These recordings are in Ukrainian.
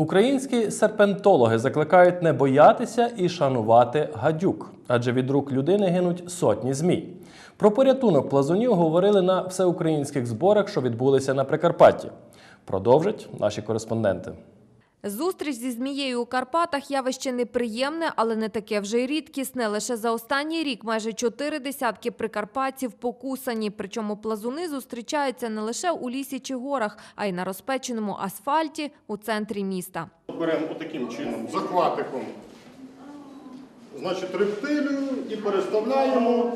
Українські серпентологи закликають не боятися і шанувати гадюк, адже від рук людини гинуть сотні змій. Про порятунок плазунів говорили на всеукраїнських зборах, що відбулися на Прикарпатті. Продовжать наші кореспонденти. Зустріч зі змією у Карпатах явище неприємне, але не таке вже й рідкісне. Лише за останній рік майже чотири десятки прикарпатців покусані. Причому плазуни зустрічаються не лише у лісі чи горах, а й на розпеченому асфальті у центрі міста. Беремо отаким чином, захватиком. Значить, рептилію і переставляємо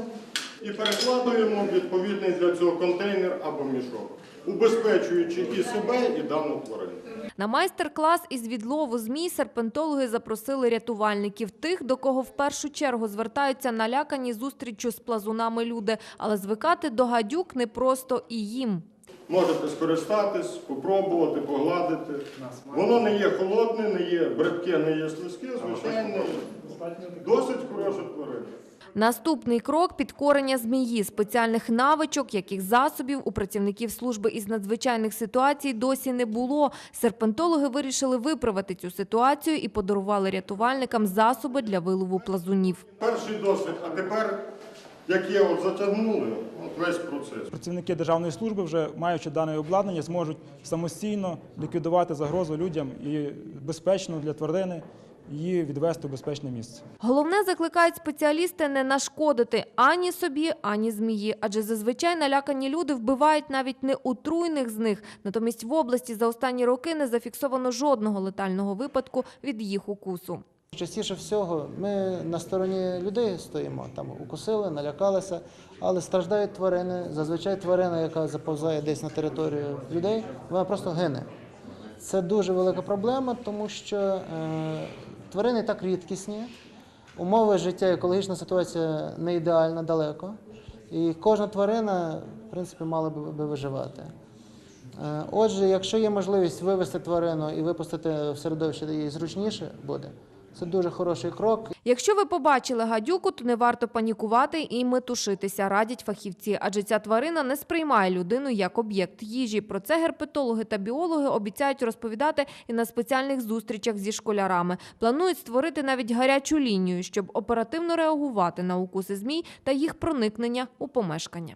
і перекладуємо відповідний для цього контейнер або мішок, убезпечуючи і себе, і дану тварину. На майстер-клас із відлову змій серпентологи запросили рятувальників, тих, до кого в першу чергу звертаються налякані зустрічю з плазунами люди. Але звикати до гадюк непросто і їм. Можете скористатись, попробувати, погладити. Воно не є холодне, не є бридке, не є слизьке, звичайно. Досить хороша тварина. Наступний крок – підкорення змії. Спеціальних навичок, яких засобів у працівників служби із надзвичайних ситуацій досі не було. Серпентологи вирішили виправити цю ситуацію і подарували рятувальникам засоби для вилову плазунів. Перший досвід, а тепер, як є, от затягнули, от весь процес. Працівники державної служби, вже маючи дане обладнання, зможуть самостійно ліквідувати загрозу людям і безпечно для тварини її відвести у безпечне місце. Головне, закликають спеціалісти не нашкодити ані собі, ані змії, адже зазвичай налякані люди вбивають навіть не отруйних з них. Натомість в області за останні роки не зафіксовано жодного летального випадку від їх укусу. Частіше всього ми на стороні людей стоїмо, там укусили, налякалися, але страждають тварини. Зазвичай тварина, яка заповзає десь на територію людей, вона просто гине. Це дуже велика проблема, тому що е, тварини так рідкісні, умови життя, екологічна ситуація не ідеальна далеко. І кожна тварина, в принципі, мала би, виживати. Е, Отже, якщо є можливість вивести тварину і випустити в середовище, де їй зручніше буде, це дуже хороший крок. Якщо ви побачили гадюку, то не варто панікувати і метушитися, радять фахівці, адже ця тварина не сприймає людину як об'єкт їжі. Про це герпетологи та біологи обіцяють розповідати і на спеціальних зустрічах зі школярами. Планують створити навіть гарячу лінію, щоб оперативно реагувати на укуси змій та їх проникнення у помешкання.